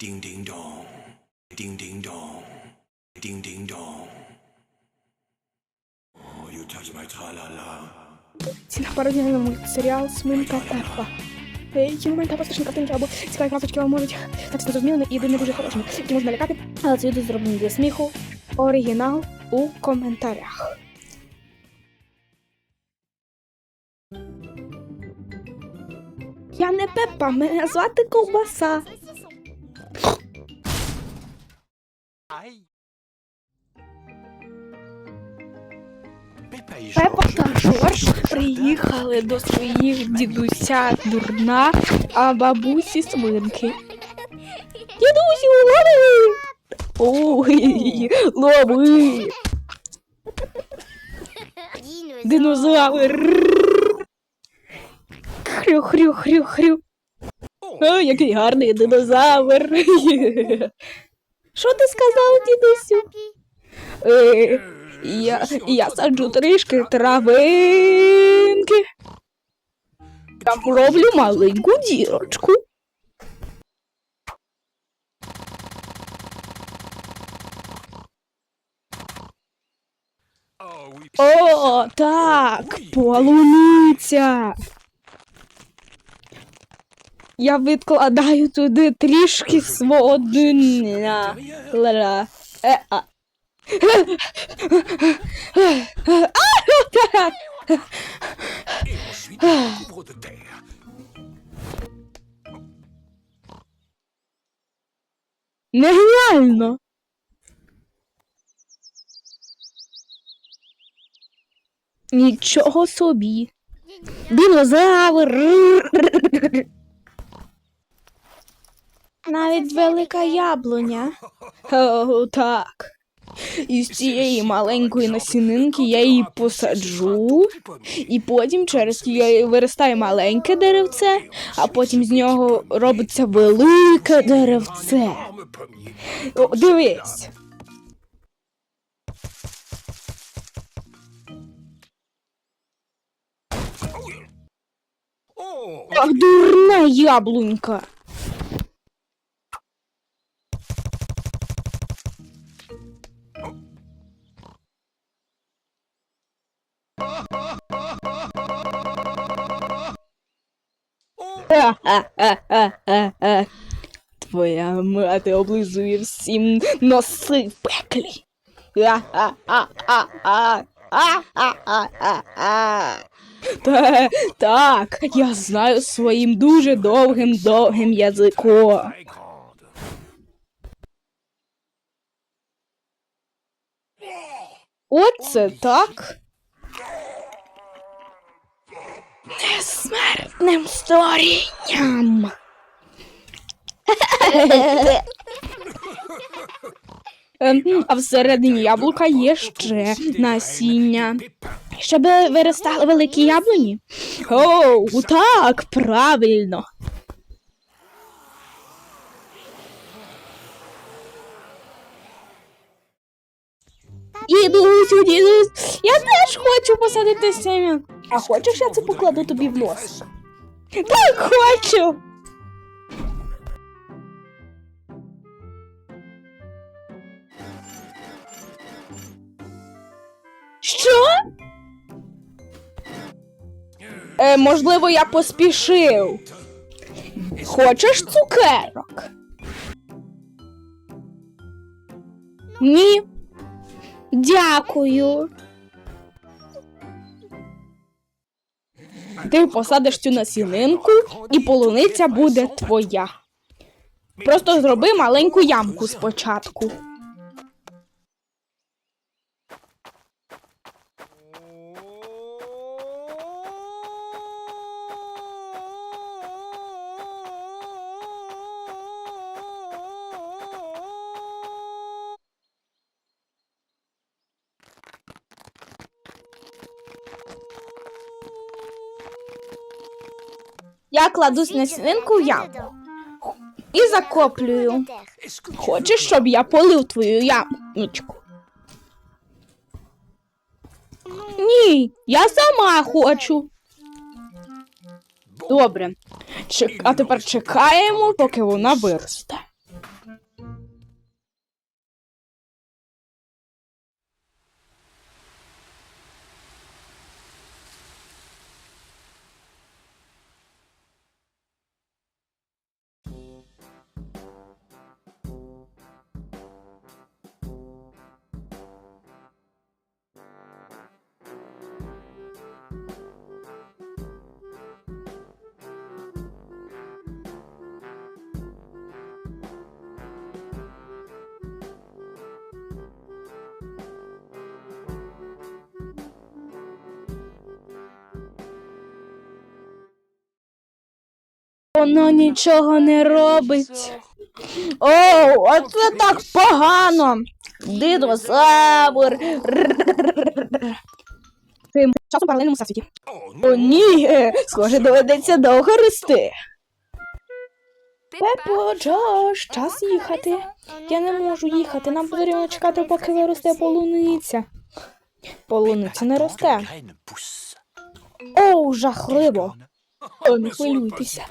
Ding ding dong. Ding ding dong. Ding ding dong. Oh, you touch my tra-la-la. Ціна пародія на мультсеріал Свинка Пеппа. Е, Які моменти або страшні картинки, або цікаві карточки можуть стати незрозумілими і не дуже хорошими, які можна лякати, але це відео зроблено для сміху. Оригінал у коментарях. Я не Пеппа, мене звати Ковбаса. І Пепа та Жорж приїхали до своїх дідуся дурна, а бабусі свинки. Дідусю, лови! Ой, лови! Динозавр! Хрю, хрю, хрю, хрю. О, який гарний динозавр. Що ти сказав, дідусю? Е, я, я саджу трішки травинки. Там роблю маленьку дірочку. О, так, полуниця. Я відкладаю туди трішки свого дня. Е. Нереально. Нічого собі. Динозавр. Навіть велика яблуня. О, так. І з цієї маленької насінинки я її посаджу, і потім через її виростає маленьке деревце, а потім з нього робиться велике деревце. О, дивись. Дурна яблунька. Твоя мати облизує всім носи в пеклі. Ха-ха-ха-ха-ха. Ха-ха-ха-ха-ха. Та, так, я знаю своїм дуже довгим довгим язиком. très grande. Оце так. Несмертним створінням. Ем, А всередині яблука є ще насіння. Щоб виростали великі яблуні? Оу, так, правильно. Дідусю, дідусь, я теж хочу посадити сем'я. А хочеш, я це покладу тобі в нос? Так, хочу. Що? Е, можливо, я поспішив. Хочеш цукерок? Ні. Дякую. Ти посадиш цю насінинку, і полуниця буде твоя. Просто зроби маленьку ямку спочатку. Я кладусь на свинку яму і закоплюю. Хочеш, щоб я полив твою ямочку? Ні, я сама хочу. Добре. Чек... А тепер чекаємо, поки вона виросте. Воно нічого не робить. Оу, а це так погано. Динозавр. Тим часом паралельному всесвіті. О, ні, схоже, доведеться довго рости. Пепо, Джош, час їхати. Я не можу їхати, нам потрібно чекати, поки виросте полуниця. Полуниця не росте. Оу, жахливо. О, не хвилюйтеся.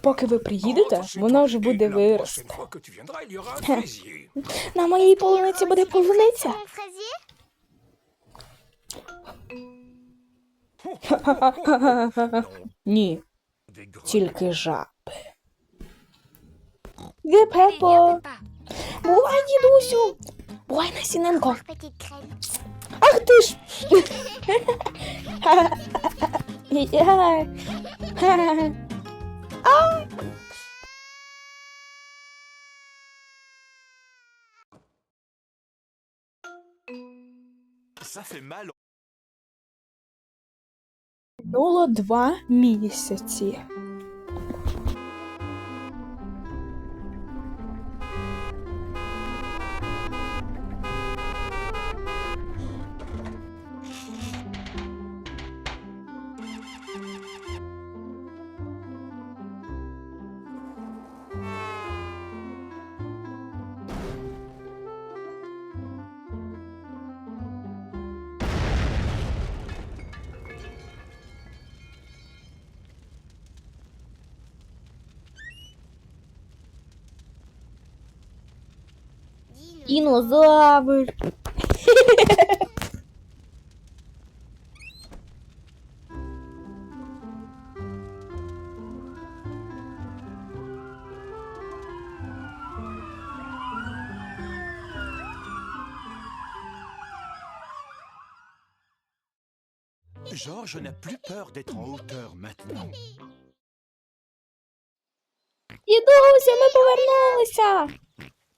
Поки ви приїдете, вона вже буде вирости. На моїй полуниці буде полуниця. Ні, тільки жаби. Де Пепо? Бувай, дідусю! Бувай, насіненко! Ах ти ж! Минуло два місяці. Динозавр. Georges n'a plus peur d'être en hauteur maintenant. Дідусю, ми повернулися.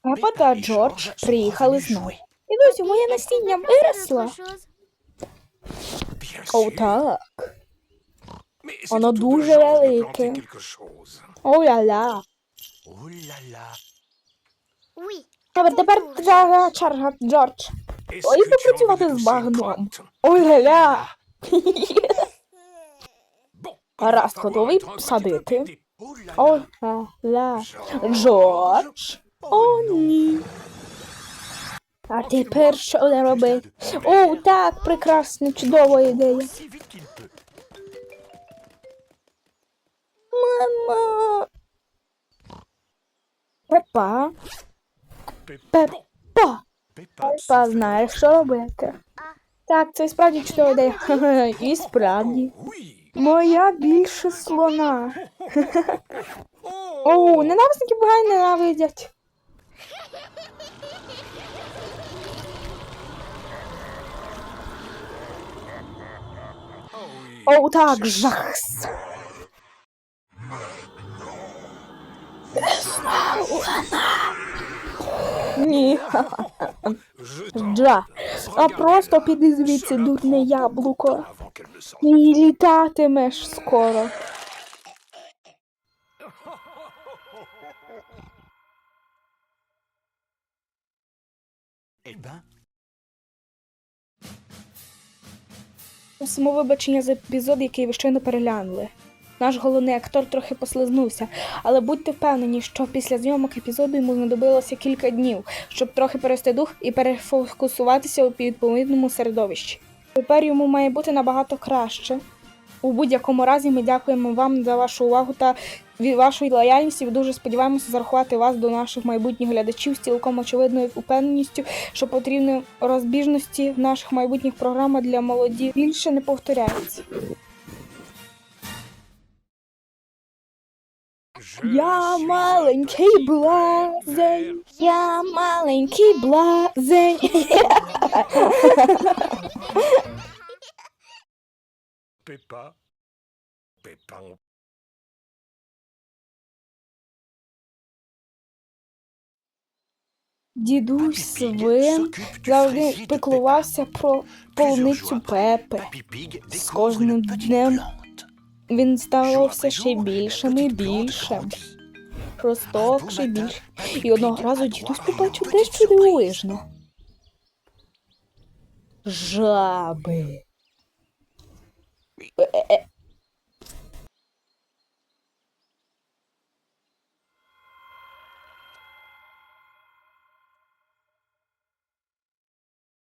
Папа та Джордж приїхали знову. Дідусю, моє насіння виросло. О, так. Mais c'est Оно au tour дуже велике. О-ля-ля. Là. Тепер черга, черга, Джордж. Ой, попрацювати з багном. Ой-ля-ля. Гаразд, готовий садити. Ой-ля-ля. Джордж. О, ні. А тепер що не робити? О, так, прекрасна, чудова ідея. Мама. Пепа. Пепа. Пепа знає, що робити. Так, це справді чудова ідея. І справді. Моя більше слона. О, ненависники богань ненавидять. Oh oui. О, так, жахс. Ні, Джа. А просто піди звідси, дурне яблуко. І літатимеш скоро. Eh Просимо вибачення за епізод, який ви щойно переглянули. Наш головний актор трохи послизнувся, але будьте впевнені, що після зйомок епізоду йому знадобилося кілька днів, щоб трохи перевести дух і перефокусуватися у відповідному середовищі. Тепер йому має бути набагато краще. У будь-якому разі ми дякуємо вам за вашу увагу та від вашої лояльності. Дуже сподіваємося зарахувати вас до наших майбутніх глядачів з цілком очевидною упевненістю, що потрібні розбіжності в наших майбутніх програмах для молоді більше не повторяються. Я маленький блазень, я маленький блазень. Peppa. Peppa. Дідусь свин завжди піклувався про полуницю Пепи. С découvre кожним днем. Він ставав все ще більшим і більшим. Простовший і більше. І одного разу дідусь побачив дещо дивовижне. Жаби. Е, е,